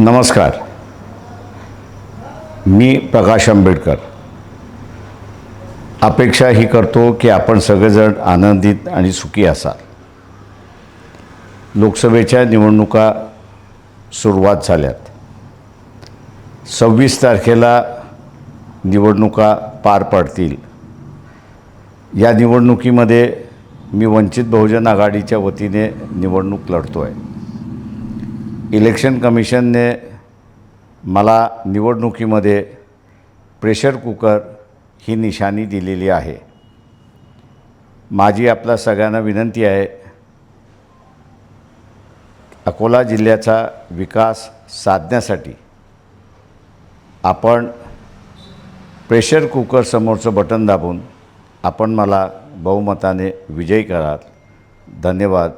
नमस्कार. मी प्रकाश आंबेडकर. अपेक्षा ही करतो की आपण सगळेजण आनंदित आणि सुखी असाल. लोकसभेच्या निवडणुका सुरुवात झाल्यात. सव्वीस तारखेला निवडणुका पार पडतील. या निवडणुकीमध्ये मी वंचित बहुजन आघाडीच्या वतीने निवडणूक लढतो आहे इलेक्शन कमिशनने मला निवडणुकीमध्ये प्रेशर कुकर ही निशाणी दिलेली आहे. माझी आपल्या सगळ्यांना विनंती आहे अकोला जिल्ह्याचा विकास साधण्यासाठी आपण प्रेशर कुकर समोरचं बटन दाबून आपण मला बहुमताने विजयी कराल. धन्यवाद.